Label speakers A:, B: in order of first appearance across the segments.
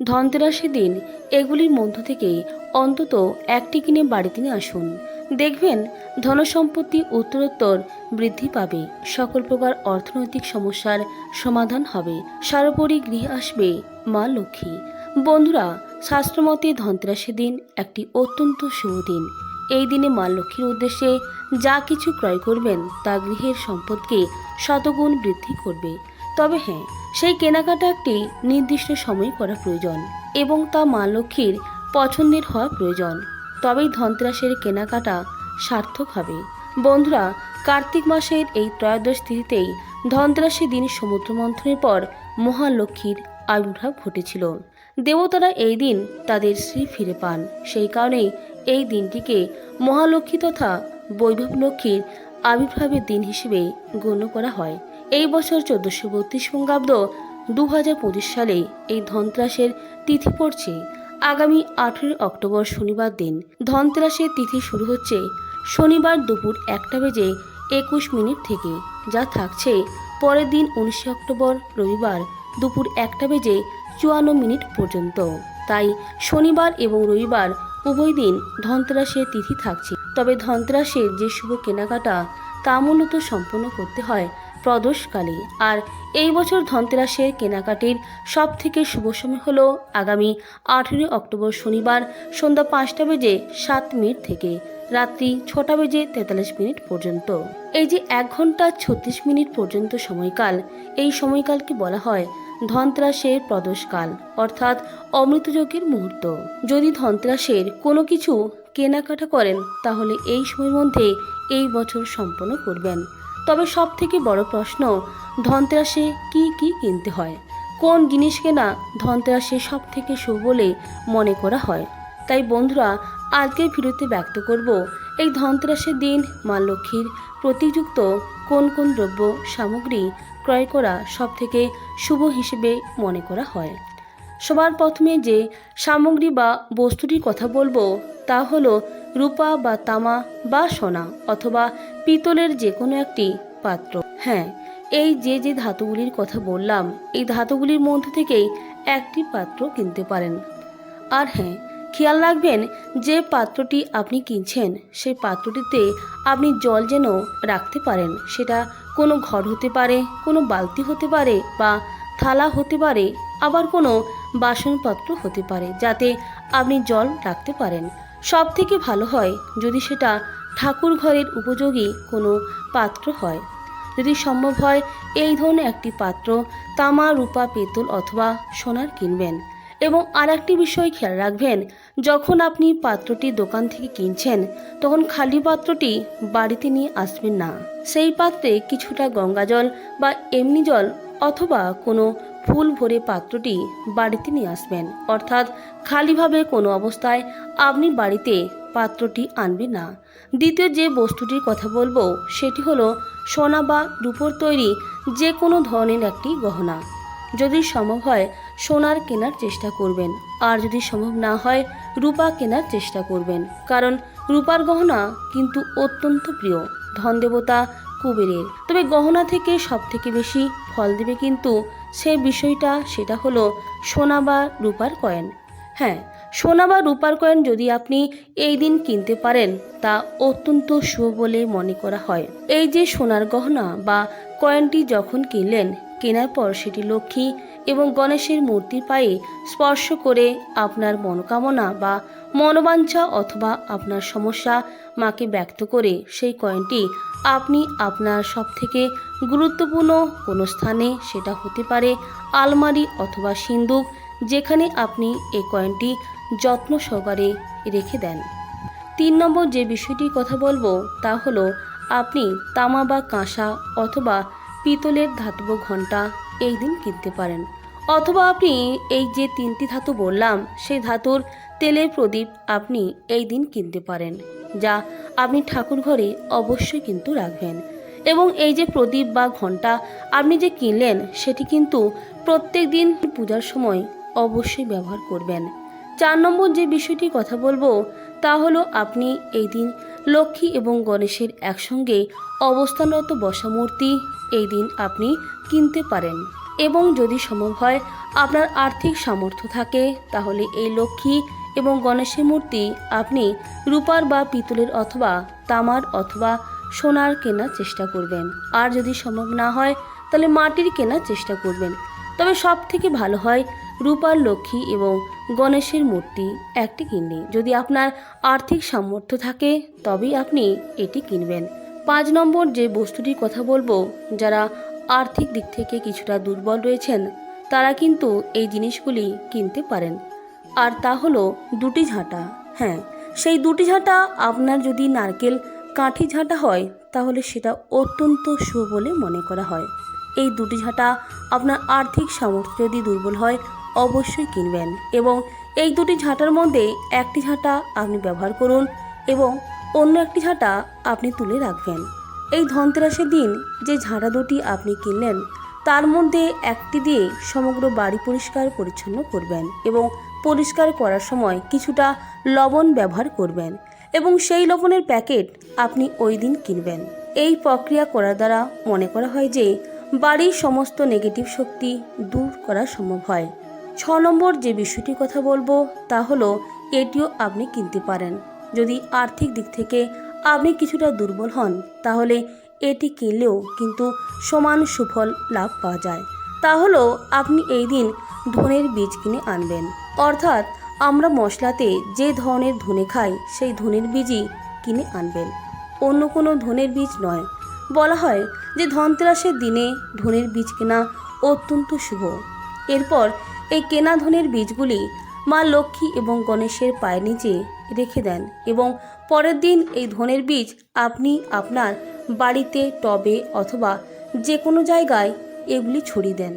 A: ধনতেরাসের দিন এগুলির মধ্য থেকে অন্তত একটি কিনে বাড়িতে নিয়ে আসুন। দেখবেন ধনসম্পত্তি উত্তরোত্তর বৃদ্ধি পাবে, সকল প্রকার অর্থনৈতিক সমস্যার সমাধান হবে, সার্বোপরি গৃহে আসবে মা লক্ষ্মী। বন্ধুরা, শাস্ত্রমতে ধনতেরাসের দিন একটি অত্যন্ত শুভ দিন। এই দিনে মা লক্ষ্মীর উদ্দেশ্যে যা কিছু ক্রয় করবেন তা গৃহের সম্পদকে শতগুণ বৃদ্ধি করবে। তবে হ্যাঁ সেই কেনাকাটা একটি নির্দিষ্ট সময় করা প্রয়োজন এবং তা মা লক্ষ্মীর পছন্দের হওয়া প্রয়োজন। তবেই ধনতেরাসের কেনাকাটা সার্থক হবে। বন্ধুরা, কার্তিক মাসের এই ত্রয়োদশ তিথিতেই ধনতেরাসের দিন সমুদ্র মন্থনের পর মহালক্ষ্মীর আবির্ভাব ঘটেছিল। দেবতারা এই দিন তাদের শ্রী ফিরে পান। সেই কারণেই এই দিনটিকে মহালক্ষ্মী তথা বৈভব লক্ষ্মীর আবির্ভাবের দিন হিসেবে গণ্য করা হয়। এই বছর চোদ্দশো বত্রিশ বঙ্গাব্দ দু হাজার পঁচিশ সালে এই ধনত্রাসের তিথি পড়ছে। আগামী আঠেরোই অক্টোবর শনিবার দিন। ধনতেরাসের তিথি শুরু হচ্ছে শনিবার দুপুর একটা বেজে একুশ মিনিট থেকে, যা থাকছে পরের দিন উনিশে অক্টোবর রবিবার দুপুর একটা বেজে চুয়ান্ন মিনিট পর্যন্ত। তাই শনিবার এবং রবিবার উভয় দিন ধনতেরাসের তিথি থাকছে। তবে ধনতেরাসের যে শুভ কেনাকাটা তা মূলত সম্পন্ন করতে হয় প্রদোষকালে। আর এই বছর ধনতেরাসের কেনাকাটির সব থেকে শুভ সময় হল আগামী আঠেরোই অক্টোবর শনিবার সন্ধ্যা পাঁচটা বেজে সাত মিনিট থেকে রাত্রি ছটা বেজে তেতাল্লিশ মিনিট পর্যন্ত। এই যে এক ঘণ্টা ছত্রিশ মিনিট পর্যন্ত সময়কাল, এই সময়কালকে বলা হয় ধনতেরাসের প্রদোষকাল, অর্থাৎ অমৃতযোগের মুহূর্ত। যদি ধনতেরাসের কোনো কিছু কেনাকাটা করেন, তাহলে এই সময়ের মধ্যে এই বছর সম্পন্ন করবেন। তবে সব থেকে বড় প্রশ্ন, ধনতেরাসে কি কি কিনতে হয়? কোন জিনিস কেনা ধনতেরাসে সব থেকে শুভ বলে মনে করা হয়? তাই বন্ধুরা, আজকের ভিডিওতে ব্যক্ত করব, এই ধনতেরাসের দিন মা লক্ষ্মীর প্রতিযুক্ত কোন কোন দ্রব্য সামগ্রী ক্রয় করা সব থেকে শুভ হিসেবে মনে করা হয়? সবার প্রথমে যে সামগ্রী বা বস্তুটির কথা বলব, তা হলো রূপা বা তামা বা সোনা অথবা পিতলের যে কোনো একটি পাত্র। হ্যাঁ এই যে যে ধাতুগুলির কথা বললাম, এই ধাতুগুলির মধ্যে থেকেই একটি পাত্র কিনতে পারেন। আর হ্যাঁ খেয়াল রাখবেন, যে পাত্রটি আপনি কিনছেন, সেই পাত্রটিতে আপনি জল যেন রাখতে পারেন, সেটা কোনো ঘর হতে পারে, কোনো বালতি হতে পারে বা থালা হতে পারে, আবার কোনো বাসনপত্র হতে পারে, যাতে আপনি জল রাখতে পারেন। সব থেকে ভালো হয় যদি সেটা ঠাকুর ঘরের উপযোগী কোনো পাত্র হয়। যদি সম্ভব হয় এই ধরনের একটি পাত্র তামা, রূপা, পেতল অথবা সোনার কিনবেন এবং আর একটি বিষয় খেয়াল রাখবেন, যখন আপনি পাত্রটি দোকান থেকে কিনছেন, তখন খালি পাত্রটি বাড়িতে নিয়ে আসবেন না। সেই পাত্রে কিছুটা গঙ্গা জল বা এমনি জল অথবা কোনো ফুল ভরে পাত্রটি বাড়িতে নিয়ে আসবেন। অর্থাৎ খালিভাবে কোনো অবস্থায় আপনি বাড়িতে পাত্রটি আনবেন না। দ্বিতীয় যে বস্তুটির কথা বলব, সেটি হলো সোনা বা রূপোর তৈরি যে কোনো ধরনের একটি গহনা। যদি সম্ভব হয়, সোনার কেনার চেষ্টা করবেন। আর যদি সম্ভব না হয়, রূপা কেনার চেষ্টা করবেন। কারণ রূপার গহনা কিন্তু অত্যন্ত প্রিয় ধন দেবতা কুবেরের। তবে গহনা থেকে সব থেকে বেশি ফল দেবে কিন্তু সে বিষয়টা সেটা হলো সোনা বা রূপার কয়েন। হ্যাঁ সোনা বা রূপার কয়েন যদি আপনি এই দিন কিনতে পারেন, তা অত্যন্ত শুভ বলে মনে করা হয়। এই যে সোনার গহনা বা কয়েনটি যখন কিনলেন, কেনার পর সেটি লক্ষ্মী এবং গণেশের মূর্তির পায়ে স্পর্শ করে আপনার মনোকামনা বা মনোবাঞ্ছা অথবা আপনার সমস্যা মাকে ব্যক্ত করে সেই কয়েনটি আপনি আপনার সবথেকে গুরুত্বপূর্ণ কোনো স্থানে সেটা হতে পারে আলমারি অথবা সিন্দুক, যেখানে আপনি এই কয়েনটি যত্ন সহকারে রেখে দেন। তিন নম্বর যে বিষয়টির কথা বলব তা হলো আপনি তামা বা কাঁসা অথবা পিতলের ধাতব ঘণ্টা এই দিন কিনতে পারেন। অথবা আপনি এই যে তিনটি ধাতু বললাম, সেই ধাতুর তেলের প্রদীপ আপনি এই দিন কিনতে পারেন, যা আপনি ঠাকুর ঘরে অবশ্যই কিন্তু রাখবেন। এবং এই যে প্রদীপ বা ঘণ্টা আপনি যে কিনলেন, সেটি কিন্তু প্রত্যেক দিন পূজার সময় অবশ্যই ব্যবহার করবেন। চার নম্বর যে বিষয়টি কথা বলব, তা হলো আপনি এই দিন লক্ষ্মী এবং গণেশের একসঙ্গে অবস্থানরত বসা মূর্তি এই দিন আপনি কিনতে পারেন। এবং যদি সম্ভব হয়, আপনার আর্থিক সামর্থ্য থাকে, তাহলে এই লক্ষ্মী এবং গণেশের মূর্তি আপনি রূপার বা পিতলের অথবা তামার অথবা সোনার কেনার চেষ্টা করবেন। আর যদি সম্ভব না হয়, তাহলে মাটির কেনার চেষ্টা করবেন। তবে সব থেকে ভালো হয় রূপার লক্ষ্মী এবং গণেশের মূর্তি একটি কিনলে। যদি আপনার আর্থিক সামর্থ্য থাকে, তবেই আপনি এটি কিনবেন। পাঁচ নম্বর যে বস্তুটির কথা বলব, যারা আর্থিক দিক থেকে কিছুটা দুর্বল রয়েছেন, তারা কিন্তু এই জিনিসগুলি কিনতে পারেন। আর তা হলো দুটি ঝাঁটা। হ্যাঁ সেই দুটি ঝাঁটা আপনার যদি নারকেল কাঠি ঝাঁটা হয়, তাহলে সেটা অত্যন্ত শুভ বলে মনে করা হয়। এই দুটি ঝাঁটা আপনার আর্থিক সামর্থ্য যদি দুর্বল হয়, অবশ্যই কিনবেন এবং এই দুটি ঝাঁটার মধ্যে একটি ঝাঁটা আপনি ব্যবহার করুন এবং অন্য একটি ঝাঁটা আপনি তুলে রাখবেন। এই ধনতেরাসের দিন যে ঝাঁটা দুটি আপনি কিনলেন, তার মধ্যে একটি দিয়ে সমগ্র বাড়ি পরিষ্কার পরিচ্ছন্ন করবেন এবং পরিষ্কার করার সময় কিছুটা লবণ ব্যবহার করবেন এবং সেই লবণের প্যাকেট আপনি ওই দিন কিনবেন। এই প্রক্রিয়া করার দ্বারা মনে করা হয় যে বাড়ির সমস্ত নেগেটিভ শক্তি দূর করা সম্ভব হয়। ছ নম্বর যে বিষয়টির কথা বলব তা হলো এটিও আপনি কিনতে পারেন। যদি আর্থিক দিক থেকে আপনি কিছুটা দুর্বল হন, তাহলে এটি কিনলেও কিন্তু সমান সুফল লাভ পাওয়া যায়। তা হলো আপনি এই দিন ধনের বীজ কিনে আনবেন। অর্থাৎ আমরা মশলাতে যে ধরনের ধনে খাই, সেই ধনের বীজই কিনে আনবেন। অন্য কোনো ধনের বীজ নয়। বলা হয় যে ধনতেরাসের দিনে ধনের বীজ কেনা অত্যন্ত শুভ। এরপর এই কেনা ধনের বীজগুলি মা লক্ষ্মী এবং গণেশের পায়ের নিচে রেখে দেন এবং পরের দিন এই ধনের বীজ আপনি আপনার বাড়িতে, টবে অথবা যে কোনো জায়গায় এগুলি ছড়িয়ে দেন।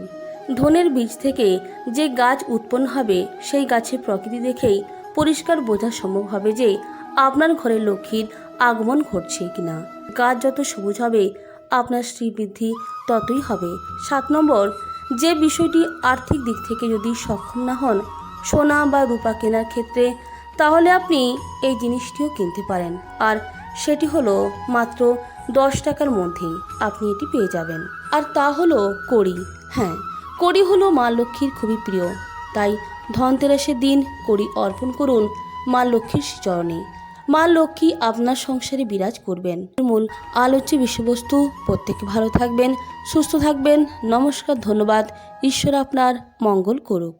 A: ধনের বীজ থেকে যে গাছ উৎপন্ন হবে, সেই গাছের প্রকৃতি দেখেই পরিষ্কার বোঝা সম্ভব হবে যে আপনার ঘরে লক্ষ্মীর আগমন ঘটছে কিনা। গাছ যত সবুজ হবে, আপনার শ্রীবৃদ্ধি ততই হবে। সাত নম্বর, যে বিষয়টি আর্থিক দিক থেকে যদি সক্ষম না হন, সোনা বা রূপা কেনার ক্ষেত্রে, তাহলে আপনি এই জিনিসটিও কিনতে পারেন। আর সেটি হলো মাত্র দশ টাকার মধ্যেই আপনি এটি পেয়ে যাবেন। আর তা হলো কড়ি। হ্যাঁ কড়ি হলো মা লক্ষ্মীর খুবই প্রিয়। তাই ধনতেরাসের দিন কড়ি অর্পণ করুন মা লক্ষ্মীর চরণে। মা লক্ষ্মী আপনার সংসারে বিরাজ করবেন। মূল আলোচ্য বিষয়বস্তু। প্রত্যেকে ভালো থাকবেন, সুস্থ থাকবেন। নমস্কার, ধন্যবাদ। ঈশ্বর আপনার মঙ্গল করুক।